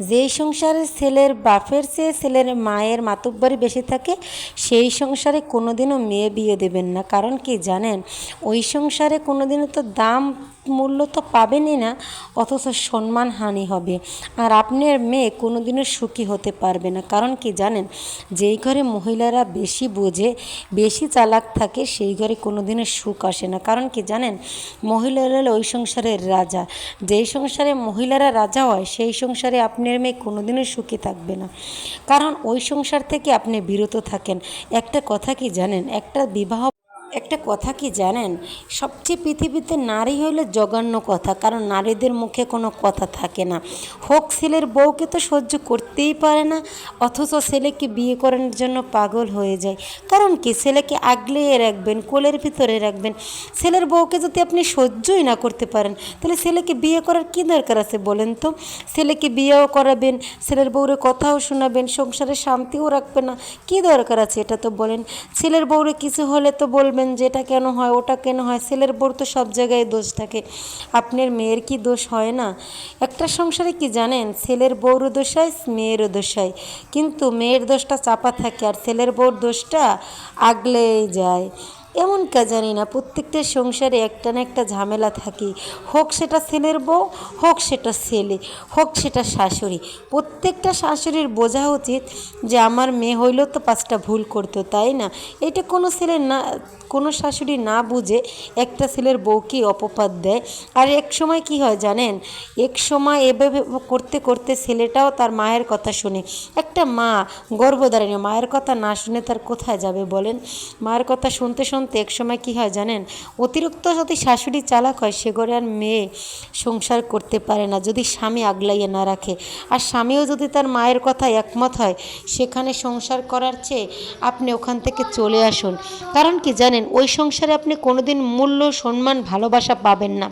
যেই সংসারে ছেলের বাপের চেয়ে ছেলের মায়ের মাতব্বরি বেশি থাকে, সেই সংসারে কোনোদিনও মেয়ে বিয়ে দেবেন না। কারণ কি জানেন? ওই সংসারে কোনোদিনও তো দাম মূল্য তো পাবেনই না, অথচ সম্মানহানি হবে। আর আপনার মেয়ে কোনোদিনও সুখী হতে পারবে না। কারণ কি জানেন, যেই ঘরে মহিলারা বেশি বোঝে, বেশি চালাক থাকে, সেই ঘরে কোনোদিনও সুখ আসে না। কারণ কি জানেন, মহিলারা হলো ওই সংসারের রাজা। যেই সংসারে মহিলারা রাজা হয়, সেই সংসারে আপনার মেয়ে কোনোদিনও সুখী থাকবে না। কারণ ওই সংসার থেকে আপনি বিরত থাকেন। একটা কথা কি জানেন, একটা বিবাহ একটা কথা কি জানেন? সবচেয়ে পৃথিবীতে নারী হইলে জঘন্য কথা, কারণ নারীদের মুখে কোনো কথা থাকে না। হোক ছেলের বউকে তো সহ্য করতেই পারে না, অথচ ছেলেকে বিয়ে করানোর জন্য পাগল হয়ে যায়। কারণ কি? ছেলেকে আগলিয়ে রাখবেন, কোলের ভিতরে রাখবেন। ছেলের বউকে যদি আপনি সহ্যই না করতে পারেন, তাহলে ছেলেকে বিয়ে করার কী দরকার আছে বলেন তো? ছেলেকে বিয়েও করাবেন, ছেলের বউরে কথাও শোনাবেন, সংসারে শান্তিও রাখবেন না, কী দরকার আছে এটা তো বলেন? ছেলের বউরে কিছু হলে তো বলবেন যে এটা কেন হয়, ওটা কেন হয়? ছেলের বউর তো সব জায়গায় দোষ থাকে। আপনার মেয়ের কি দোষ হয় না? একটা সংসারে কি জানেন? ছেলের বউরও দোষ হয়, মেয়েরও দোষ হয়। কিন্তু মেয়ের দোষটা চাপা থাকে আর ছেলের বউর দোষটা আগলেই যায়। এমন কা জানি না, প্রত্যেকটা সংসারে একটা না একটা ঝামেলা থাকে। হোক সেটা ছেলের বউ, হোক সেটা ছেলে, হোক সেটা শাশুড়ি। প্রত্যেকটা শাশুড়ির বোঝা উচিত যে আমার মেয়ে হইলেও তো পাঁচটা ভুল করতো, তাই না? এটা কোনো ছেলে না, কোনো শাশুড়ি না বুঝে একটা ছেলের বউকে অপপাত দেয়। আর এক সময় কি হয় জানেন? এক সময় এভাবে করতে করতে ছেলেটাও তার মায়ের কথা শুনে। একটা মা, গর্ভধারিণী, মায়ের কথা না শুনে তার কোথায় যাবে বলেন? মায়ের কথা শুনতে শুনতে এক সময় কি হয় জানেন? অতিরিক্ত যদি শাশুড়ি চালাক হয় সে ঘরে আর মেয়ে সংসার করতে পারে না, যদি স্বামী আগলাইয়ে না রাখে। আর স্বামীও যদি তার মায়ের কথা একমত হয়, সেখানে সংসার করার চেয়ে আপনি ওখান থেকে চলে আসুন। কারণ কি জানেন, ওই সংসারে আপনি কোনোদিন মূল্য, সম্মান, ভালোবাসা পাবেন না।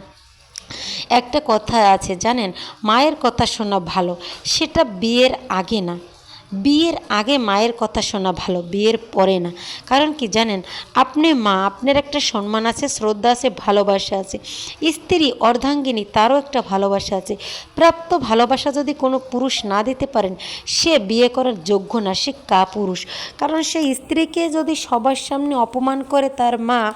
একটা কথা আছে জানেন, মায়ের কথা শোনা ভালো, সেটা বিয়ের আগে না। বিয়ের আগে মায়ের কথা শোনা ভালো, বিয়ের পরে না। কারণ কি জানেন, আপনি মা, আপনার একটা সম্মান আছে, শ্রদ্ধা আছে, ভালোবাসা আছে। স্ত্রী অর্ধাঙ্গিনী, তারও একটা ভালোবাসা আছে। প্রাপ্ত ভালোবাসা যদি কোনো পুরুষ না দিতে পারেন, সে বিয়ে করার যোগ্য না, সে কা পুরুষ কারণ সেই স্ত্রীকে যদি সবার সামনে অপমান করে তার মা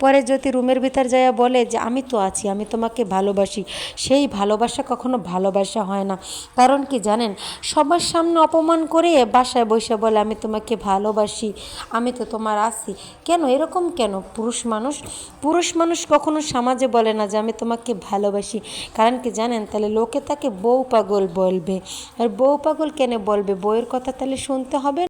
পরে যদি রুমের ভিতর যায় বলে যে, আমি তো আছি, আমি তোমাকে ভালোবাসি, সেই ভালোবাসা কখনো ভালোবাসা হয় না। কারণ কি জানেন? সবার সামনে অপমান করে বাসায় বসে বলে, আমি তোমাকে ভালোবাসি, আমি তো তোমার আছি। কেন? এরকম কেন? পুরুষ মানুষ পুরুষ মানুষ কখনো সমাজে বলে না যে, আমি তোমাকে ভালোবাসি। কারণ কি জানেন? তাহলে লোকে তাকে বউ পাগল বলবে। আর বউ পাগল কেন বলবে? বউয়ের কথা তাহলে শুনতে হবে